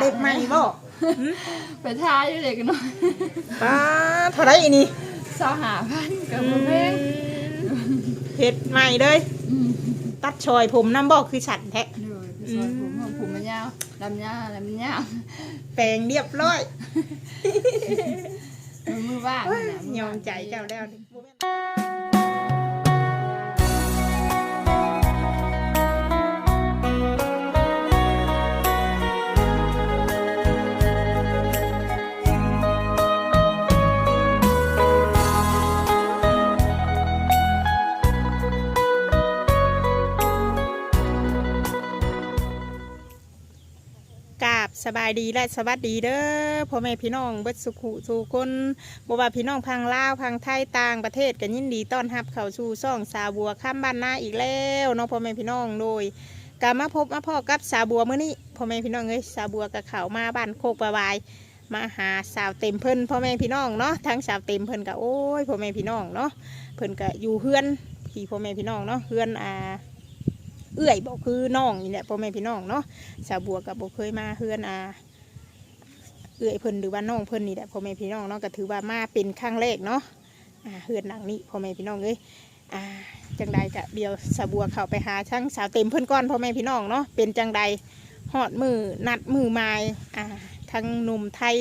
เด็กใหม่บ่ไปท้ายอยู่เด็กน้อยป้าเท่าไรอีนี่สาวหาพันกับบ่แพงเฮ็ดใหม่เลย อืมตัดชอยผมน้ำบ่คือฉันแท้เลยไปซอยผมผมผมมันยาวดำยาวดำยาวแปลงเรียบร้อยมือว่างเฮ้ยนะมืยอว่างใจเจ้าแล้วนี่กรา สบายดีและสวัสดีเด้อพ่อแม่พี่น้องเบิดสุขุสู่คนบว่าพี่น้องพังลาวพังไทยต่างประเทศกันยินดีต้อนรับเข้าสู่ซ่องสาบัวข้ามบ้านนาอีกแล้วเนาะพ่อแม่พี่น้องโดยกามาพบมาพ่อกับสาบัวเมื้อนี้พ่อแม่พี่น้องเอ้ยสาบัวกับเขามาบ้านโคกประวาย มาหาสาวเต็มเพิ่นพ่อแม่พี่น้องเนาะทั้งสาวเต็มเพิ่นก็โอ้ยพ่อแม่พี่น้องเนาะเพิ่นก็อยู่เฮือนพี่พ่อแม่พี่น้องเนาะเฮือนอ่า เอื้อยบอกคือน้องนี่แหละพ่อแม่พี่น้องเนาะสาวบัวกับโบเคยมาเฮือนอาเอื้อยเพิ่นหรือว่าน้องเพิ่นนี่แหละพ่อแม่พี่น้องเนาะก็ถือว่ามาเป็นครั้งแรกเนาะเฮือนหลังนี้พ่อแม่พี่น้องเอ้ยจังใดจะเดียวสาวบัวเข้าไปหาช่างสาวเต็มเพิ่นก่อนพ่อแม่พี่น้องเนาะเป็นจังใดหอดมือนัดมือไม้อ่าทั้งหนุ่มไทย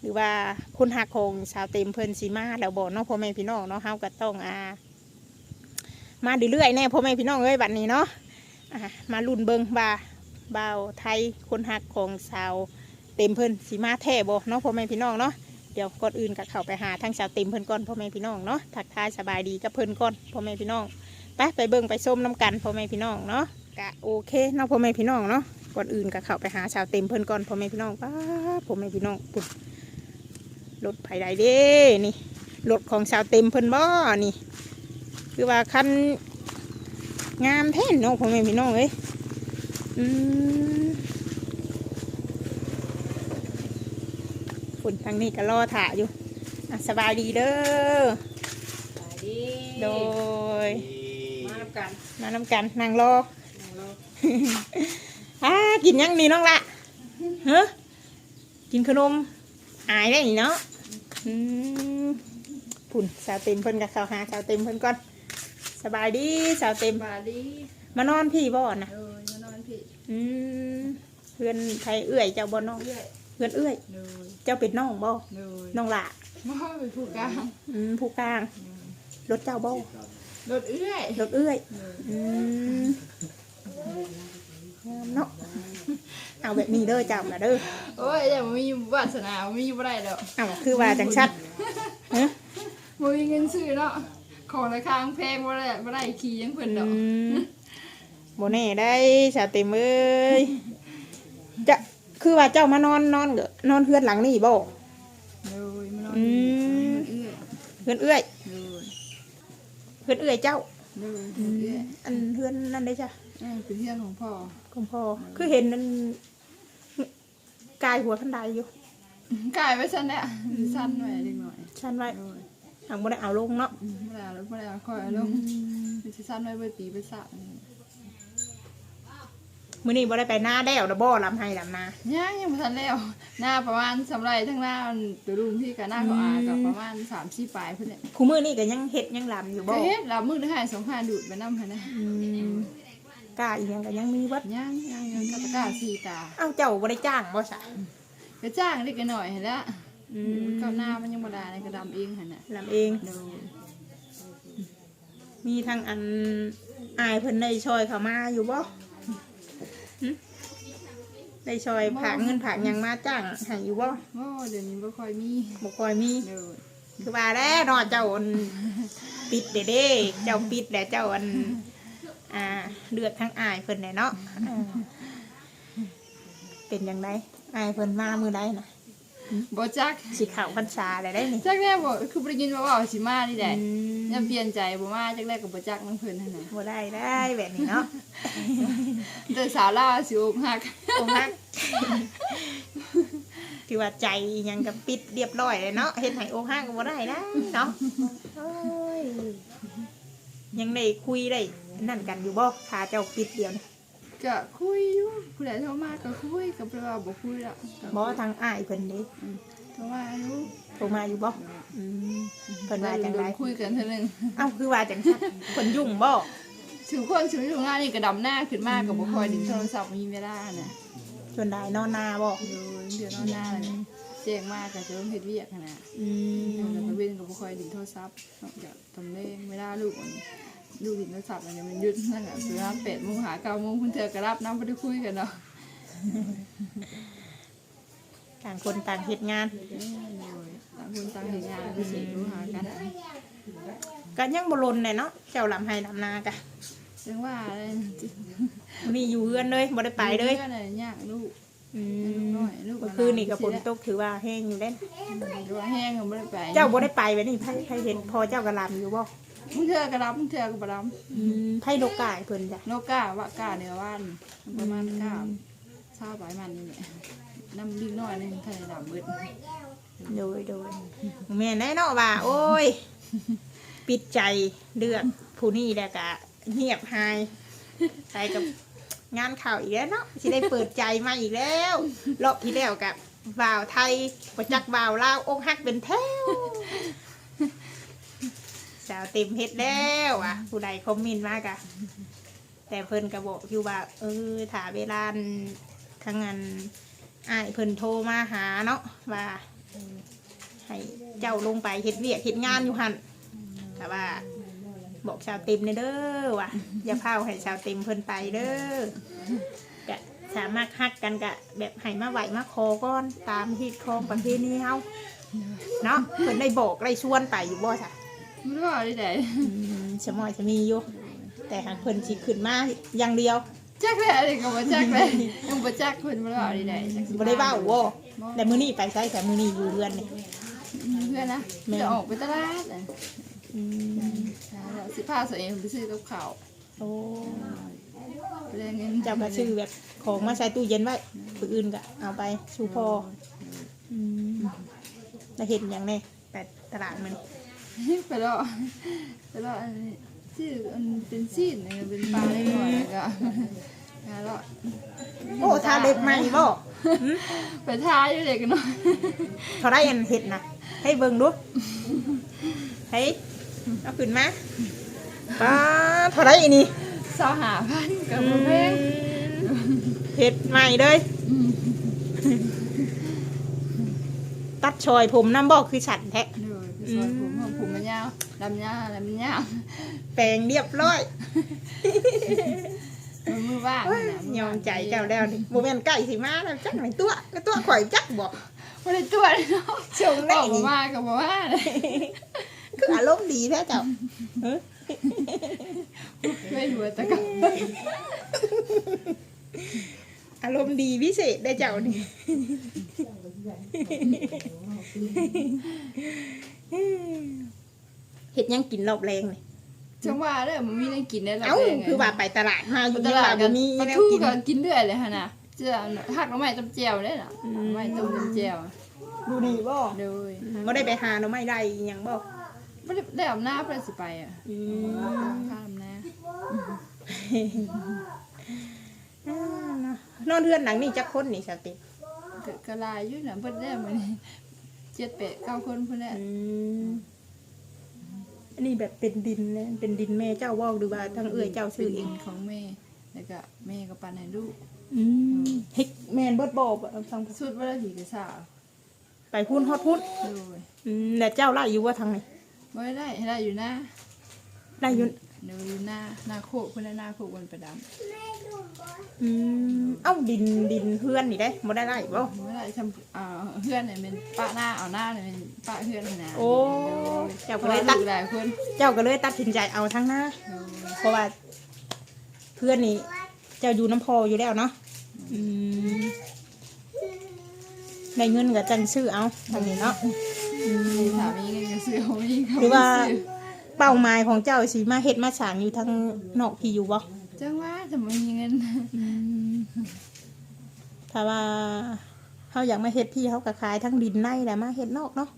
หรือว่าคุณหักของสาวเต็มเพิ่นสีมาแล้วบอกเนาะพ่อแม่พี่น้องเนาะเฮาก็ต้องอ่ามาเรื่อยๆแน่พ่อแม่พี่น้องเอ้ยบัดนี้เนาะ มาลุ่นเบิงบาบาวไทยคนหักของสาวเต็มเพิ่นสีมาแท่บ่เนาะพ่อแม่พี่น้องเนาะเดี๋ยวก่อนอื่นก็เข้าไปหาทั้งสาวเต็มเพิ่นก่อนพ่อแม่พี่น้องเนาะทักทายสบายดีกับเพิ่นก่อนพ่อแม่พี่น้องไปไปเบิงไปส้มน้ำกันพ่อแม่พี่น้องเนาะกะโอเคเนาะพ่อแม่พี่น้องเนาะก่อนอื่นก็เข้าไปหาสาวเต็มเพิ่นก่อนพ่อแม่พี่น้องป้าพ่อแม่พี่น้องปุ๊บรถไผ่ใดเด้นี่รถของสาวเต็มเพิ่นบ่นี่ คือว่าคัน งามแท้เนาะพ่อแม่พี่น้องเอ้ยอืมฝุ่นทางนี้ก็รอถ่าอยู่อะสบายดีเด้อโดย มาทำกัน มานำกันนั่งรออ่ากินยังนี่น้องละเฮ้กินขนมอายได้นี่เนาะอืมฝุ่นสาวเต็มเพิ่นกับสาวหาสาวเต็มเพิ่นก่อน สบายดีสาวเต็ม บาดีมานอนพี่บ่นะเออมานอนพี่อืมเพื่อนไทยเอื้อยเจ้าบ่น้อง เรื่อยเพื่อนเอื้อย เลยเจ้าเป็นน้องบ่เลยน้องละมาเป็นผู้กลางอืมผู้กลางรถเจ้าบ่รถเอื้อยรถเอื้อย เลยอืมงามเนาะเอาแบบนี้เด้อเจ้าน่ะเด้อโอ้ยอย่ามามีวาสนาบ่มีบ่ได้ดอกเอาคือว่าจังชัดฮะบ่มีเงินซื้อเนาะ ของราคาแพงบ่ได้บ่ได้ขี่ยังเพิ่นดอือกมบ่แน่ได้สาวเต็มเอ้ยจะคือว่าเจ้ามานอนนอนเด้อนอนเพื่อนหลังนี่บ่เลยมานอนอืมเอื้อยเพื่อนเอื้อยเลยเพื่อนเอื้อยเจ้าเลยเอื้อยอันเพื่อนนั่นได้จ้ะเออเป็นเพื่อนของพ่อคุณพ่อคือเห็นนั่นกายหัวทันใดอยู่กลายไปสั้นแล้วสั้นไว้เล็กหน่อยชันไว้เลย ทางบ่ได้เอาลงเนาะอืมไม่ได้แล้วไม่ได้ค่อยเอาลงมันจะสั้นไว้เบอร์ตีไปสระมื้อนี้บ่ได้ไปหน้าแด้วนะบ่ลำให้ลำนาย่างยังไม่ทันแล้วหน้าประมาณสำไรทั้งหน้ามันตัวรุมพี่กับหน้าก็อากับประมาณสามสี่ปลายเพื่อนเนี่ยคู่มื้อนี้ก็ยังเฮ็ดยังลำอยู่บ่เฮ้ยเรามือได้ให้สองพันดูดไปน้ำพันนะอืมกล้าอีหยังก็ยังมีเบิดย่างย่างยังกระตะกร้าสี่ตาเอ้าเจ้าบ่ได้จ้างบ่ซะกระจ้างเล็กหน่อยเห็นแล้ว อืมก็หน้ามันยังบ่ได้ในกระดำเองหันน่ะลำเอง โดนมีทางอันอายเพิ่นได้ช่วยเขามาอยู่บ่หึได้ช่วยผากเงินผากหยังมาจ้างให้อยู่บ่โอ้เดี๋ยวนี้บ่ค่อยมีบ่ค่อยมี โดนคือว่าแล้วเนาะเจ้าอันปิดเด้เด้เจ้าปิดแล้วเจ้าอันอ่าเลือดทั้งอายเพิ่นแหละเนาะอ่าเป็นยังไงอายเพิ่นมามือใดน่ะ บ่จักสิเข้าพรรษาได้ได้นี่จักแน่บ่คือบ่ได้ยินว่าว่าสิมานี่แหละอืมยังเปลี่ยนใจบ่มาจักแรกก็บ่จักน้องเพิ่นหั่นน่ะบ่ได้ได้แบบนี้เนาะแต่สาวลาวสิอกหักโอ้ฮักที่ว่าใจยังกับปิดเรียบร้อยเลยเนาะเฮ็ดให้โอ้ฮักก็บ่ได้นะเนาะโอ้ยยังได้คุยได้นั่นกันอยู่บ่ถ้าเจ้าปิดเดียวนี่ ก็คุยอยู่ผู้ใดโทรมาก็คุยกับเปล่าบ่คุยละก็บ่ทางอ้ายเพิ่นเด้โทรมาอยู่โทรมาอยู่บ่อืมเพิ่นว่าจังไดคุยกันเท่านึงเอ้าคือว่าจังซั่นเพิ่นยุ่งบ่ถึงคนถึงอยู่งานนี่ก็ดำหน้าขึ้นมาก็บ่ค่อยดึงโทรศัพท์มีเวลาน่ะจนได้นอนนาบ่โดยเดี๋ยวนอนหน้าเลยแจ้งมากก็จะต้องเฮ็ดเวียกหั้นน่ะอืมแล้วก็เว้นก็บ่ค่อยดึงโทรศัพท์นอกจากตำแหน่งเวลาลูกมัน ลูกดึงโทรศัพท์อันนี้มันหยุดนั่นแหละเวลา8:00นหา9:00นเพิ่นเทื่อก็รับนำบ่ได้คุยกันเนาะต่างคนต่างเฮ็ดงาน ต่างคนต่างเฮ็ดงานก็สิรู้หากันก็ยังบ่ลนเลยเนาะเจ้าลำให้ลำนากะจังว่าเลยมีอยู่เฮือนเลยบ่ได้ไปเลยก็เลยยากลูกอืลูกมน้อยลูกเมื่อคืนนี่ก็ฝนตกถือว่าแห้งอยู่เด้นหรือว่าแห้งก็บ่ได้ไป เจ้าบ่ได้ไปไว้นี่ไผไผเห็นพอเจ้าก็ลำอยู่บ่ มึงเทื่อก็รับมึงเทื่อก็บ่รับอืมไผนกกายเพิ่นจ้ะนกกาว่ากาเนื้อว่านประมาณกาเช้าบ่ายมันนี่แหละน้ำดิ้งน้อยหนึงทะเลดำเบิดโดยโดยแม่นแน่เนาะว่า โอ้ย ปิดใจเลือกผู้นี้แล้วก็เงียบหายไปกับงานข่าวอีกแล้วเนาะสิได้เปิดใจมาอีกแล้วรอบที่แล้วกับบ่าวไทยประจักบ่าวลาวอกหักเป็นแถวสาวเต็มเฮ็ดแล้วอะ ผู้ใดคอมเมนต์มากอะแต่เพิ่นก็บอกอยู่ว่า เออถาเวลาทางงานอ้ายเพิ่นโทรมาหาเนาะว่าให้เจ้าลงไปเฮ็ดเวียกเฮ็ดงานอยู่หันแต่ว่า บอกชาวเต็มเนเด้อว่ะ อย่าพาให้ชาวเต็มเพิ่นไปเด้อกะสามารถฮักกันกะ แบบให้มาไหวมาขอก่อนตามที่คองประเพณีเฮาเนาะเพิ่นได้บอกได้ชวนไปอยู่บ่จ้ะ ไม่รู้ว่าได้ไดอืมสมอยจะมีอยู่แต่หากเพิ่นสิขึ้นมาอย่างเดียวจักเลยอะไรก็บ่จักเลยยังบ่จักเพิ่นบ่รู้ว่าได้ไดจักสิบ่ได้เว้าบ่แต่มื้อนี้ไปไสแต่มื้อนี้อยู่เรือนนี่เพื่อนนะแม่จะออกไปตลาดน่ะอืมแล้วสิพาตัวเองไปซื้อกับข้าวโอ้ไปเรียนเงินเจ้าก็ซื้อแบบของมาใส่ตู้เย็นไว้ผู้อื่นก็เอาไปสู่พออืมแล้วเห็นอย่างแน่แต่ตลาดมัน ไปแล้วไปแล้วอันนี้ชื่ออันเป็นซีนเนี่ยเป็นปลาเล็กน้อยแล้วก็แล้วโอ้ทาเล็บใหม่บ่หึไปทาอยู่เด็กน้อยเขาได้ยันเห็ดนะให้เบิ่งดูเฮ้ยเอาขึ้นมาป้าเท่าไรอีนี่สาวหาพันกับบ่แพงเห็ดใหม่เลยอืมตัดชอยผมน้ำบอกคือฉันแท้เดี๋ยวไปซอยผม ผมผมมันยาวดำยาวดำยาวแปลงเรียบร้อยมันมือว่างเฮ้ยนะยอมใจเจ้าแล้วนี่โมเมนไก่สิมาแล้วจักหน่อยตัวก็ตัวข่อยจักบอกบ่ได้ตัวเลยเนาะชงบได้อกบ่นี่ว่ากับบ่ว่าเลยคืออารมณ์ดีแท้เจ้าเอ้ยไม่หัวตะกับอารมณ์ดีพิเศษได้เจ้านี่ เห็ดหยังกินรอบแรงเลยจังว่าเด้อมันมีแนวกินได้หรเอ้าคือว่าไปตลาดมาอยู่ตที่ลาว่าดบ่กันมีปลาแนวทูกินก็กินเรื่อยเลยหั่นน่ะเจ้าหักหน่อไม้ต้มแจ่วได้น่ะหน่อไม้ต้มน้ำแจ่วดูนี่บ่โดยบ่ได้ไปหาหน่อไม้ได้อิหยังบ่บ่ได้ได้อำนาจเพิ่นสิไปอะอืข้ามนะมนอนเรือนหลังนี่จักคนนี่สติก็ก็หลายอยู่น่ะเพิ่นได้มื้อนี้7 8 9คนเพิ่นแหละอืม อันนี้แบบเป็นดินนะเป็นดินแม่เจ้าเว้าหรือว่าทางเอื้อยเจ้าซื้อเองของแม่ แล้วก็แม่ก็ปันให้ลูกอืมเฮ็ดแม่นเบิดบ่บ่ทางสุดบ่ได้สิกระสาวไปพุ่นฮอดพุ่นโดยอืมแล้วเจ้าไล่อยู่ว่าทางไหนบ่ได้ได้อยู่นะ ไล่อยู่ เดี๋ยวอยู่หน้าหน้าโคกเพิ่นได้หน้าโคกวันประดำอืมเอ้าดินดินเพื่อนนี่ได้บ่ได้ไล่บ่บ่ได้ทำอ่าเพื่อนเนี่ยเป็นป้าหน้าเอาหน้าเนี่ยเป็นป้าเพื่อนนะโอ้เจ้าก็ก็เลเลยยตัตัดดหลายคนเจ้าก็เลยตัดสินใจเอาทั้งหน้าเพราะว่า เพื่อนนี่เจ้าอยู่น้ำพออยู่แล้วเนาะอืมได้เงินกับจังซื้อเอาทางนี้เนาะอืมถามมีเงินก็ซื้อเอามีก็หรือว่าซื้อ เป้าหมายของเจ้าสีมาเฮ็ดมาสร้างอยู่ทางนอกพี่อยู่บ่จังว่าจะมีเงินถ้าว่าเขาอยากมาเฮ็ดพี่เขาก็ขายทั้งดินในแหละมาเฮ็ดนอกเนาะ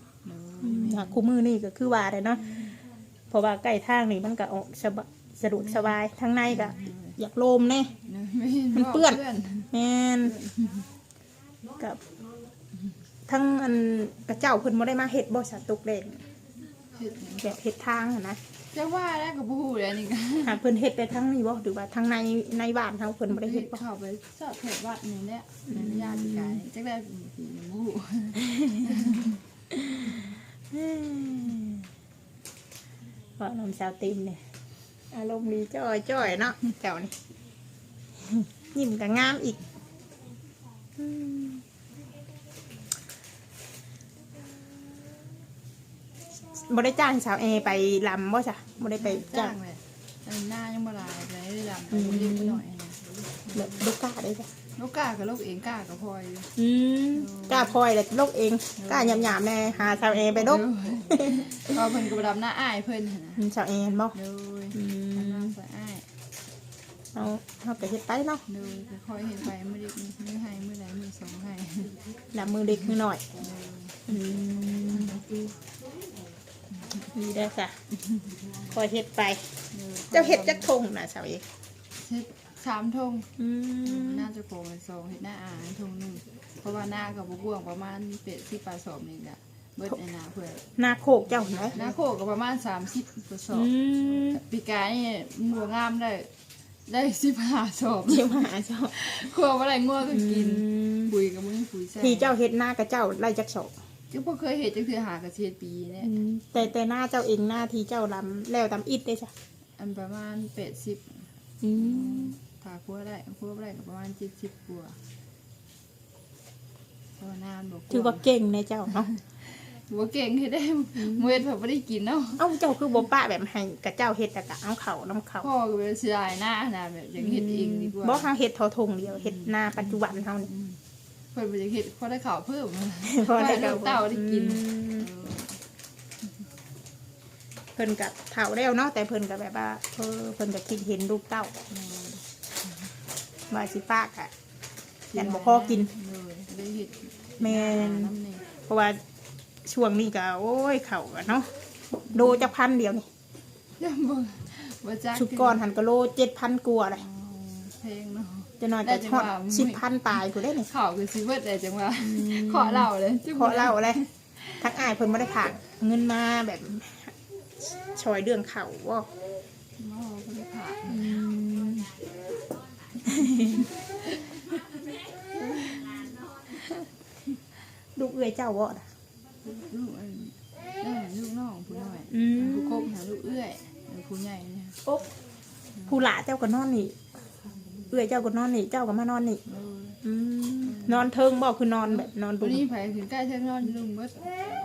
อืมหากคู่มือนี่ก็คือว่าเลยเนาะเพราะว่าใกล้ทางนี่มันก็ออกสบายสะดวกสบายทางในก็อยากโลมแน่เนอะไม่เห็นมันบอกเปื้อนเพื่อนแม่นกับทั้งอันกระเจ้าเพิ่นบ่ได้มาเฮ็ดบ่สะตุกแดง เห็ดหยังแบบเฮ็ดทางอะนะจะว่าแล้วกับผู้เลยอันนี้ก็หาเพิ่นเฮ็ดแต่ทั้งนี้บ่หรือว่าทั้งในในบ้านเฮาเพิ่นบ่ได้เฮ็ดบ่เข้าไปสอดเห็ดวัดนี่แหละในญาติกายจักได้ผีหมูว่าน้ำสาวติมเนี่ยอารมณ์ดีจ้อยจ้อยเนาะแถวนี้ยิ้มก็งามอีก อืม บ่ได้จ้างสาวเอไปลำบ่จ้ะบ่ได้ไปจ้าจ้างงเลยอันหน้ายังบ่ลายไปได้ดำไปเรียกไปหน่อยนะแบบลูกกล้าได้จ้ะลูกกากับลูกเองกากับพลอยอยู่อืมกล้าพลอยแต่ลูกเองกล้าหยามๆแน่หาสาวเอไปลูกก็เพิ่นก็บ่ดำหน้าอ้ายเพิ่นหั่นนะอืมสาวเอเห็นบ่โดยอืทำหน้ามใส่อ้ายเอาเฮาก็เฮ็ดไปเนาะโดยค่อยๆเห็นไปมื้อเด็กมื้อให้มื้อใดมื้อสองให้ลำมือเล็กมือหน่อยโดยอืม ดีได้อจ้ะคอยเฮ็ดไปโดยเจ้าเฮ็ดจักทงนะสาวเอกเฮ็ดสามทงอืมน่าจะโกงเป็นสองเห็ดหน้าอ่านทงหนึ่งเพราะว่าหน้ากับบุกวงประมาณเป็ดที่ปลาสอบนี่แหละเบิดในนาเพื่อนหน้าโคกเจ้าเห็นไหมหน้าโคกกับประมาณสามสิบกว่าสอบอืมปีกายนี่งัวงามได้ ได้สิบห้าสอบเจ้าหาเจ้าครัวอะไรงัวก็กินอืมปุ๋ยกับมึงปุ๋ยแซ่ที่เจ้าเฮ็ดหน้ากับเจ้าไล่จักสอบ ก็พวกเคยเห็ดจังคือหากระเทียดปีเนี่ยอืมแต่แต่หน้าเจ้าเองหน้าที่เจ้าลำแล้วตำอิดได้จ้ะอันประมาณเป็ดสิบอืมถ้าครัวได้ครัวบ่ได้ก็ประมาณเจ็ดสิบกว่าเพราะว่านานบอกถือว่าเก่งในเจ้าเนาะว่าเก่งเฮ็ดได้เมื่อแบบไม่ได้กินเนาะเอ้าเจ้าคือบ่ป้าแบบให้กับเจ้าเฮ็ดแต่กะเอาเข่าน้ำเข่าพ่อก็เป็นเสียดายหน้านะแบบอยากเฮ็ดเองดีกว่าบ่เฮาเฮ็ดเทอทงเดียวเฮ็ดหน้าปัจจุบันเฮานี่ เพิ่นบ่อยากเฮ็ดเพราะได้ข่าวเพิ่มพอได้ลูกเต้าได้กินอืมเพิ่นกับเฒ่าแล้วเนาะแต่เพิ่นก็แบบว่าเออเพิ่นก็คิดเห็นลูกเต้าว่าสิปากอะยันบ่พอกินเลยได้เฮ็ดแม่นน้ำนี่เพราะว่าช่วงนี้ก็โอ้ยเข่ากันเนาะโลจะพันเดียวนี่ยังบ่บ่จักชุดก่อนหันก็โลเจ็ดพันกว่าเลยอ๋อเพลงเนาะ จะน้อยได้ก็จังทอดหวะสิบพันปลายกูได้นี่ข่าวคือสิเบิดได้จังว่าขอเล่าเลยขอเล่าเลยทั้งอายเพิ่นไม่ได้ผ่านเงินมาแบบชอยเรื่องเข่าว่าหมอบ่ได้ผ่าลูกเอื้อยเจ้าวอดลูกอันนั่นลูกน้องผู้น้อยอืมผู้กบหาลูกเอื้อยผู้ใหญ่เนี่ยโอ๊ะผู้หลาเจ้าก็นอนนี่เอื้อยเจ้าก็นอนนี่เจ้าก็มานอนนี่เอออืมนอนเทิงบ่คือนอนแบบนอนดุวันนี้ไผถึงใกล้เทิงนอนลุงเบิด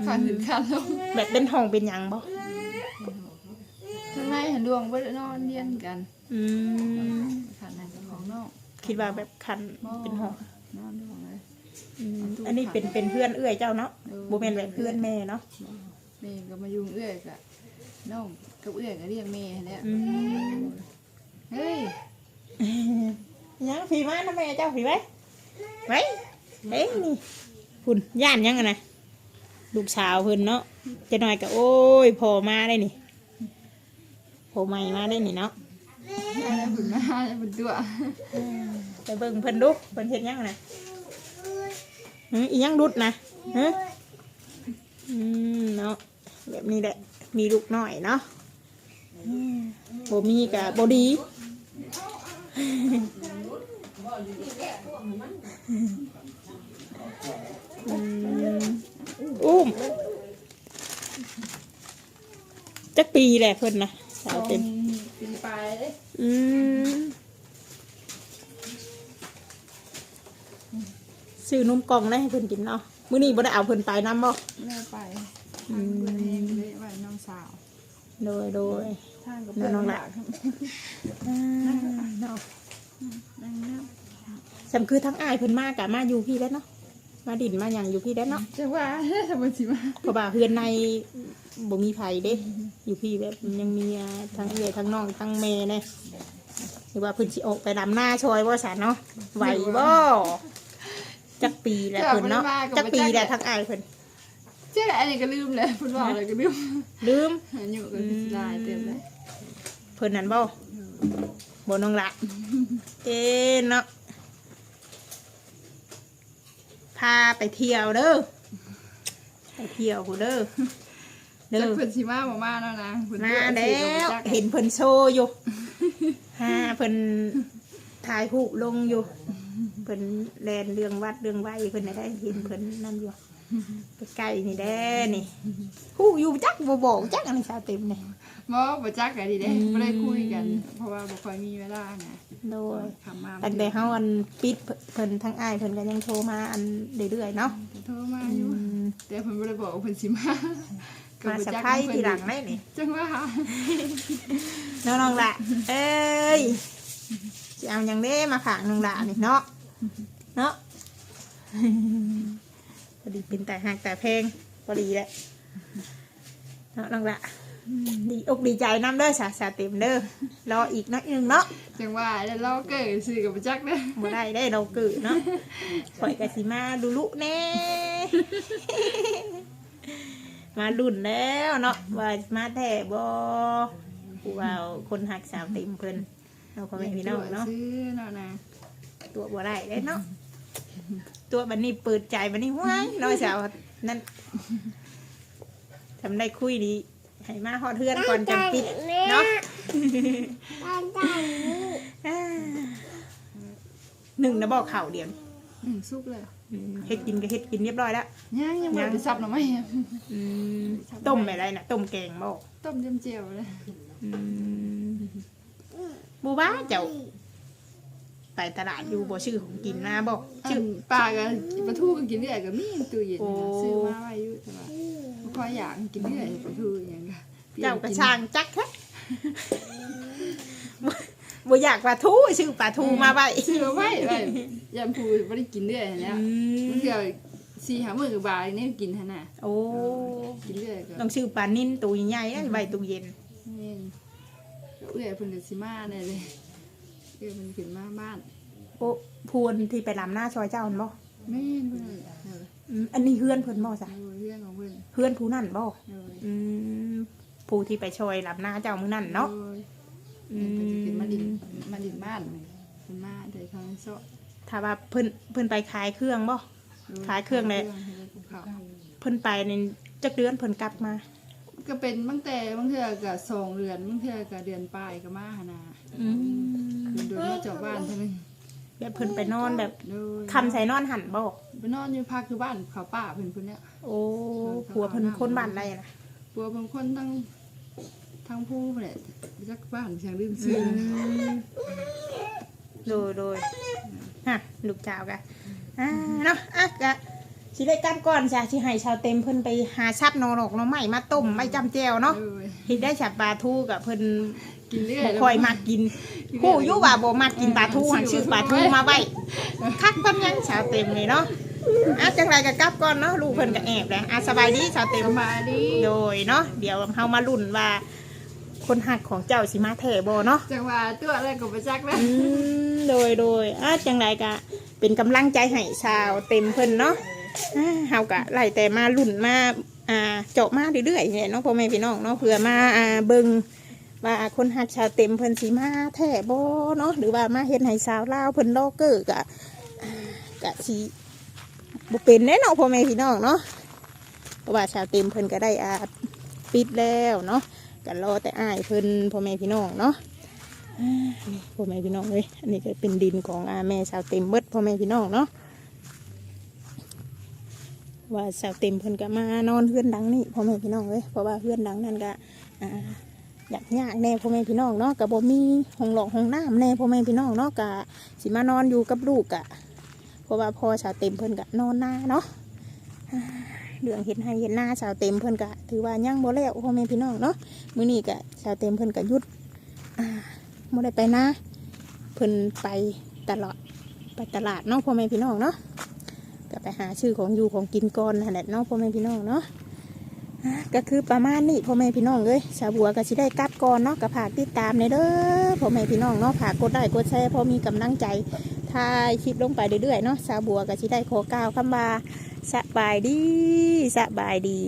ขาถึงคันลงแบบเป็นห้องเป็นหยังบ่ข้างในหันดวงเบิดนอนเรียนกันอืมขันนั่นกับของนอกคิดว่าแบบคันเป็นห้องนอนดวงเลยอืมอันนี้เป็นเป็นเพื่อนเอื้อยเจ้าเนาะบ่แม่นแบบเพื่อนแม่เนาะแม่ก็มายุงเอื้อยกะน้องกับเอื้อยก็เรียกแม่แหล้วอืมเฮ้ย ยังผีมานะแม่เจ้าผีไว้ไว้เฮ้ยนี่คุณย่านยังอะนะลูกสาวเพิ่นเนาะจะหน่อยก็โอ้ยพอมาได้นี่พอใหม่มาได้นี่เนาะอะไรผุนมาผุนตัวไปเบิ่งเพิ่นดูเพิ่นเฮ็ดยังอะนะหึอีหยังดุดนะฮะอืมเนาะแบบนี้แหละมีลูกน้อยเนาะอืมบ่มีก็บ่ดี อืมอุ้มจักปีแหละเพิ่นนะสาวเต็มปีปลายเลยอืมซื้อนมกล่องได้ให้เพิ่นกินเนาะมื้อนี้บ่ได้เอาเพิ่นไปนํบ่แม่ไปอืทางมเพื่อนเองเลยว่าน้องสาวโดยโดย ทางกับเพื่อนน้องหลานอ่าเนาะนั่งนั่งสำคือทั้งอายเพิ่นมากกะมาอยู่พี่แล้วเนาะมาดินมาหยังอยู่พี่แล้วเนาะจะว่าทำไมสิมาเพราะว่าเฮือนในบ่มีไผเด้ อยู่พี่แบบยังมีอ่าทั้งเอื้อยทั้งน้องทั้งแม่เน่หรือว่าเพิ่นสิออกไปดำหน้าชอยบ่สันเนาะไหวบ่จักปีแล้วเพิ่นเนาะจักปีแล้วทั้งอายเพิ่นเจ๊อันนี้ก็ลืมเลยพูดว่าอะไรก็ลืมลืมอายุก็สิลายเต็มเลย เพิ่นนั่นบ่บน้องละเอ๊ะเนาะพาไปเที่ยวเด้อไปเที่ยวกูเด้อเด้จักอเพิ่นสิมาบ่มาแล้วนะเพิ่นมาเยอะแล้วสิก็บ่จักเห็นเพิ่นโชว์อยู่ฮาเพิ่นถ่ายรูปลงอยู่เพิ่นแลนเรื่องวัดเรื่องไหวเพิ่นน่ะได้เห็นเพิ่นนั่นอยู่ใกล้ๆนี่แด้นี่ฮู้อยู่จักบ่บอกจักอันนี้ชาเต็มนี่ บ่บ่จักกันดีเด้อืมบ่ได้คุยกัน เพราะว่าบ่ค่อยมีเวลาไงโดยทำมาตั้งแต่เฮาอันปิดเพิ่นทั้งอ้ายเพิ่นก็ยังโทรมาอันเรื่อยๆเนาะโทรมาอือยู่มแต่เพิ่นบ่ได้บอกว่าเพิ่นสิมาก็มาบ่สะจักพายนำเพิ่นทีหลังได้นี่จังว่าน้องๆละเอ้ยจะเอาหยังเด้มาฝากน้องละนี่เนาะเนาะพอดีเป็นแต่หักแต่เพลงพอดีแหละเนาะน้องละอืม ดีอกดีใจน้ำเด้อสาสาเต็มเด้อรออีกน้อยหนึงเนาะจังว่าแล้วเราเกิดซื้อกับบ่จักเด้อบ่ได้ได้เราเกิดเนาะปล่อยกะสิมาดูลุแน่ มาลุ่นแล้วเนาะว่ามาแท้บ่ผู้ว่าคนหักสาวเต็มเพิ่นเราพ่อแม่พี่น้องเนาะซื้อเนาะนะตัวบ่ได้ได้เนาะตัวบันนี้เปิดใจบันนี้ว้ายน้อยสาวนั่นทำได้คุยดี ให้มาฮอดเทือนก่อนจังปิดเนาะอ่าหนึ่งนะบอกข่าวเดียวนี่อืมสุกแล้วอืมเฮ็ดกินก็เฮ็ดกินเรียบร้อยแล้วยังยังบ่ยังได้ไปซับหน่อไม้อืมต้มอะไรนะต้มแกงบอกต้มยำเจียวเลยอืมบูบ้าเจ้าไปตลาดอยู่บ่ชื่อของกินนะบอกอัชื่อนปลาก็ปลาทูก็กินเรื่อยก็มีตู้เย็นโอ้นะซื้อมาไว้อยู่แต่ว่าบ่ค่ อยอยากกินเรื่อยปลาทูอย่างเงี้ยเจ้ากระช่างจักแค่บ่บ่อยากปลาทูชื่อปลาทูมาไว้ซื้อมาไว้ไว้ยำพูบ่ได้กินเรื่อยอย่างเงี้ยอืบามงเทีสี่หามื้อกับบาทนี่กินหั่นน่ะโอ้กินเรื่อยก็ต้องชื่อปลานิ่นตัวใหญ่ๆนะไว้ตู้เย็นนี่เอื้อยเพิ่นก็สิมาแน่เลยเอื้อยเพิ่นขึ้นมาบ้านโอ้พวนที่ไปลำหน้าซอยเจ้าหั่นบ่แม่นเพิ่นเอออืมอันนี้เฮือนเพิ่นบ่จ้ะเอาเรื่องของเพิ่นเพื่อนผู้นั่นบ่เอออืมผู้ที่ไปช่วยลำหน้าเจ้ามือนั่นเนาะอออืเพิ่นจะขึ้นมาดินมมาดินบ้านเพิ่นมาได้ทางโซะถ้าว่าเพิ่นเพิ่นไปขายเครื่องบ่ขายเครื่องเลยเขาเพิ่นไปในจักเดือนเพิ่นกลับมา ก็เป็นบางแต่บางเทื่อก็สองเดือนบางเทื่อก็เดือนปลายก็มาหานาอืมคือโดนมาเจาะบ้านเท่านั้น แบบเพิ่นไปนอนแบบโดยคำใส่นอนหันบ่ไปนอนอยู่พักอยู่บ้านเขาป้าเพิ่นพุ่นเนี่ยโอ้ผัวเพิ่นคนบ้านไรนะปัวบางคนทั้งทั้งผู้แหละจักบ้านเสียงลืมอืซื้อมโดยโดยฮะลูกเจ้ากะอ่าเนาะอะกะสิได้กลับก่อนจ้ะสิให้ชาวเต็มเพิ่นไปหาซับหนอนอกหนอใหม่มาต้มไม่จำแจวเนาะโดยเฮ็ดได้ฉับปลาทูกับเพิ่น กินเรื่อยบ่ค่อยมากินผู้อยู่ว่าบ่มากินปลาทูหันชื่อปลาทูมาไว้คักปันยังชาวเต็มเลยเนาะอะจังไรก็กลับก่อนเนาะลูกเพิ่นก็แอบเลยอะสบายดีชาวเต็มสบายดีโดยเนาะเดี๋ยวเฮามาลุ้นว่า คนหักของเจ้าสิมาแท้บ่เนาะจังหวะตัวอะไรก็บ่จักแล้วอืมโดยโดยอะจังไรก็เป็นกำลังใจให้ชาวเต็มเพิ่นเนาะอ่าเฮาก็ไล่แต่มาลุ้นมาอ่าเจาะมาเรื่อยๆเนี่ยเนาะพ่อแม่พี่น้องเนาะเพื่อมาอ่าเบิ่ง ว่าคนหักชาวเต็มเพิ่นสีมาแท่บ่เนาะหรือว่ามาเฮ็ดให้สาวลาวเพิ่นโลเกอร์กะกะสิบ่เป็นแน่เนาะพ่อแม่พี่น้องเนาะเพราะว่าชาวเต็มเพิ่นก็ได้อาปิดแล้วเนาะก็รอแต่อ้ายเพิ่นพ่อแม่พี่น้องเนาะนี่พ่อแม่พี่น้องเอ้ยอันนี้ก็เป็นดินของอาแม่ชาวเต็มเบิดพ่อแม่พี่น้องเนาะว่าชาวเต็มเพิ่นก็มานอนเฮือนดังนี่พ่อแม่พี่น้องเอ้ยเพราะว่าเฮือนดังนั่นก็อ่า อยากยากแน่พ่อแม่พี่น้องเนาะกับบ่มีห้องหลอกห้องน้ำแน่พ่อแม่พี่น้องเนาะกะสิมานอนอยู่กับลูกกะเพราะว่าพ่อชาวเต็มเพิ่นกะนอนหน้าเนาะเรื่องเห็นให้เห็นหน้าชาวเต็มเพิ่นกะถือว่ายังบ่แล้วพ่อแม่พี่น้องเนาะมื้อนี้กะชาวเต็มเพิ่นกะยุดอ่าบ่ได้ไปนะเพิ่นไปตลอดไปตลาดเนาะพ่อแม่พี่น้องเนาะก็ไปหาชื่อของอยู่ของกินก่อนนั่นแหละเนาะพ่อแม่พี่น้องเนาะ ก็คือประมาณนี้พ่อแม่พี่น้องเลยชาวบัวก็ชิได้กลับก่อนเนาะกับผากติดตามในเด้อพ่อแม่พี่น้องเนาะผากกดได้กดแชร์พอมีกำลังใจถ่ายคลิปลงไปเรื่อยๆเนาะชาวบัวก็ชิได้โคก้าวคำบาสบายดีสบายดี